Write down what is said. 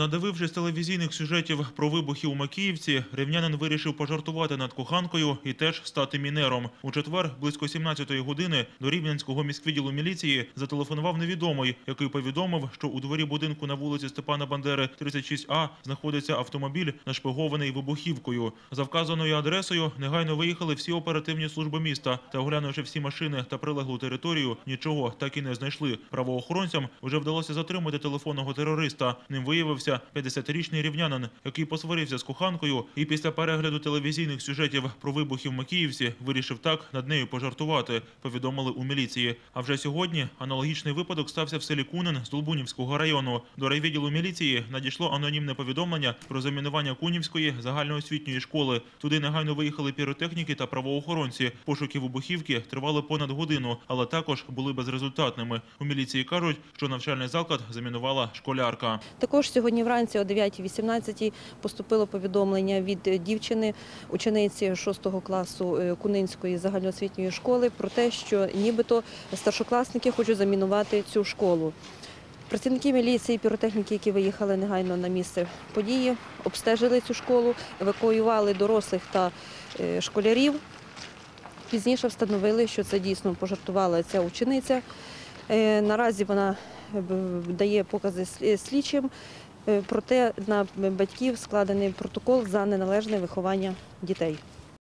Надивившись телевізійних сюжетів про вибухи у Макіївці, рівнянин вирішив пожартувати над коханкою і теж стати мінером. У четвер, близько 17-ї години, до Рівненського міськвідділу міліції зателефонував невідомий, який повідомив, що у дворі будинку на вулиці Степана Бандери, 36А, знаходиться автомобіль, нашпигований вибухівкою. За вказаною адресою негайно виїхали всі оперативні служби міста та, оглянувши всі машини та прилеглу територію, нічого так і не знайшли. Правоохоронцям вже вдалося затримати телефонного терориста. Ним виявився 50-річний рівнянин, який посварився з коханкою і після перегляду телевізійних сюжетів про вибухи в Макіївці вирішив так над нею пожартувати, повідомили у міліції. А вже сьогодні аналогічний випадок стався в селі Кунин з Долбунівського району. До райвідділу міліції надійшло анонімне повідомлення про замінування Кунівської загальноосвітньої школи. Туди негайно виїхали піротехніки та правоохоронці. Пошуки вибухівки тривали понад годину, але також були безрезультатними. У міліції кажуть, що навчальний заклад замінувала школярка. Також сьогодні вранці о 9.18 поступило повідомлення від дівчини, учениці 6 класу е, Кунинської загальноосвітньої школи про те, що нібито старшокласники хочуть замінувати цю школу. Працівники міліції, піротехніки, які виїхали негайно на місце події, обстежили цю школу, евакуювали дорослих та е, школярів. Пізніше встановили, що це дійсно пожартувала ця учениця. Е, Наразі вона дає покази слідчим. Е, Проте на батьків складений протокол за неналежне виховання дітей.